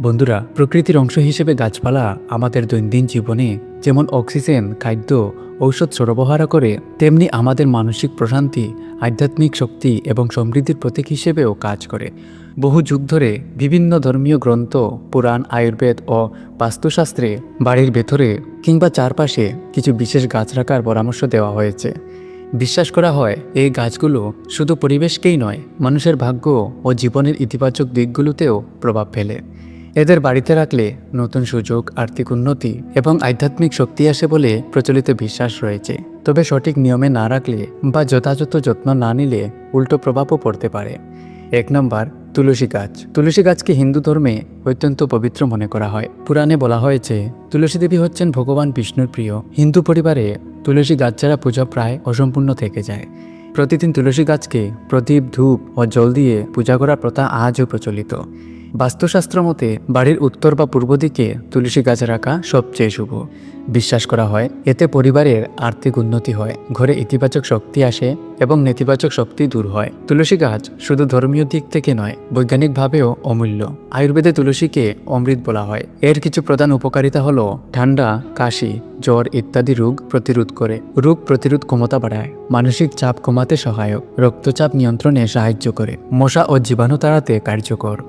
বন্ধুরা, প্রকৃতির অংশ হিসেবে গাছপালা আমাদের দৈনন্দিন জীবনে যেমন অক্সিজেন, খাদ্য, ঔষধ সরবরাহ করে, তেমনি আমাদের মানসিক প্রশান্তি, আধ্যাত্মিক শক্তি এবং সমৃদ্ধির প্রতীক হিসেবেও কাজ করে। বহু যুগ ধরে বিভিন্ন ধর্মীয় গ্রন্থ, পুরাণ, আয়ুর্বেদ ও বাস্তুশাস্ত্রে বাড়ির ভেতরে কিংবা চারপাশে কিছু বিশেষ গাছ রাখার পরামর্শ দেওয়া হয়েছে। বিশ্বাস করা হয়, এই গাছগুলো শুধু পরিবেশকেই নয়, মানুষের ভাগ্য ও জীবনের ইতিবাচক দিকগুলোতেও প্রভাব ফেলে। এদের বাড়িতে রাখলে নতুন সুযোগ, আর্থিক উন্নতি এবং আধ্যাত্মিক শক্তি আসে বলে প্রচলিত বিশ্বাস রয়েছে। তবে সঠিক নিয়মে না রাখলে বা যথাযথ যত্ন না নিলে উল্টো প্রভাবও পড়তে পারে। এক নম্বর, তুলসী গাছ। তুলসী গাছকে হিন্দু ধর্মে অত্যন্ত পবিত্র মনে করা হয়। পুরাণে বলা হয়েছে, তুলসী দেবী হচ্ছেন ভগবান বিষ্ণুর প্রিয়। হিন্দু পরিবারে তুলসী গাছ ছাড়া পূজা প্রায় অসম্পূর্ণ থেকে যায়। প্রতিদিন তুলসী গাছকে প্রদীপ, ধূপ ও জল দিয়ে পূজা করার প্রথা আজও প্রচলিত। বাস্তুশাস্ত্র মতে, বাড়ির উত্তর বা পূর্ব দিকে তুলসী গাছ রাখা সবচেয়ে শুভ। বিশ্বাস করা হয়, এতে পরিবারের আর্থিক উন্নতি হয়, ঘরে ইতিবাচক শক্তি আসে এবং নেতিবাচক শক্তি দূর হয়। তুলসী গাছ শুধু ধর্মীয় দিক থেকে নয়, বৈজ্ঞানিকভাবেও অমূল্য। আয়ুর্বেদে তুলসীকে অমৃত বলা হয়। এর কিছু প্রধান উপকারিতা হল, ঠান্ডা, কাশি, জ্বর ইত্যাদি রোগ প্রতিরোধ করে। রোগ প্রতিরোধ ক্ষমতা বাড়ায়, মানসিক চাপ কমাতে সহায়ক, রক্তচাপ নিয়ন্ত্রণে সাহায্য করে, মশা ও জীবাণু তাড়াতে কার্যকর।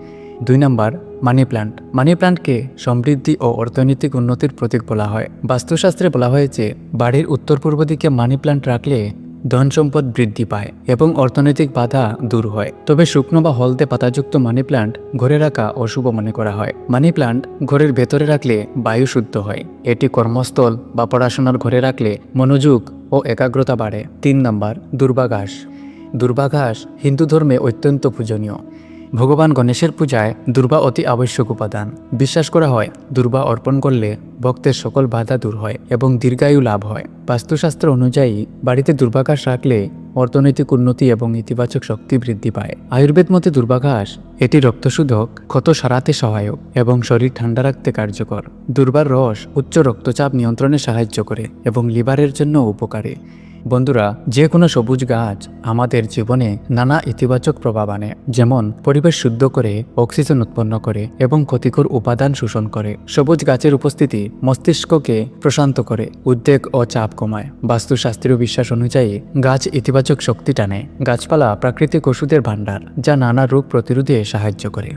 দুই নম্বর মানি প্ল্যান্ট মানি প্ল্যান্টকে সমৃদ্ধি ও অর্থনৈতিক উন্নতির প্রতীক বলা হয়। বাস্তুশাস্ত্রে বলা হয়েছে, বাড়ির উত্তর পূর্ব দিকে মানি প্ল্যান্ট রাখলে ধন সম্পদ বৃদ্ধি পায় এবং অর্থনৈতিক বাধা দূর হয়। তবে শুকনো বা হলদে পাতাযুক্ত মানি প্ল্যান্ট ঘরে রাখা অশুভ মনে করা হয়। মানি প্ল্যান্ট ঘরের ভেতরে রাখলে বায়ু শুদ্ধ হয়। এটি কর্মস্থল বা পড়াশোনার ঘরে রাখলে মনোযোগ ও একাগ্রতা বাড়ে। তিন নম্বর, দুর্বাঘাস। দুর্বাঘাস হিন্দু ধর্মে অত্যন্ত পূজনীয়। ভগবান গণেশের পূজায় দুর্বা অতি আবশ্যক উপাদান। বিশ্বাস করা হয়, দুর্বা অর্পণ করলে ভক্তের সকল বাধা দূর হয় এবং দীর্ঘায়ু লাভ হয়। বাস্তুশাস্ত্র অনুযায়ী, বাড়িতে দুর্বাঘাস রাখলে অর্থনৈতিক উন্নতি এবং ইতিবাচক শক্তি বৃদ্ধি পায়। আয়ুর্বেদ মতে দুর্বাঘাস এটি রক্তশোধক, ক্ষত সারাতে সহায়ক এবং শরীর ঠান্ডা রাখতে কার্যকর। দুর্বার রস উচ্চ রক্তচাপ নিয়ন্ত্রণে সাহায্য করে এবং লিভারের জন্য উপকারী। বন্ধুরা যে কোনো সবুজ গাছ আমাদের জীবনে নানা ইতিবাচক প্রভাব আনে। যেমন, পরিবেশ শুদ্ধ করে, অক্সিজেন উৎপন্ন করে এবং ক্ষতিকর উপাদান শোষণ করে। সবুজ গাছের উপস্থিতি মস্তিষ্ককে প্রশান্ত করে, উদ্বেগ ও চাপ কমায়। বাস্তুশাস্ত্রীয় বিশ্বাস অনুযায়ী, গাছ ইতিবাচক শক্তি টানে। গাছপালা প্রাকৃতিক ওষুধের ভাণ্ডার, যা নানা রোগ প্রতিরোধে সাহায্য করে।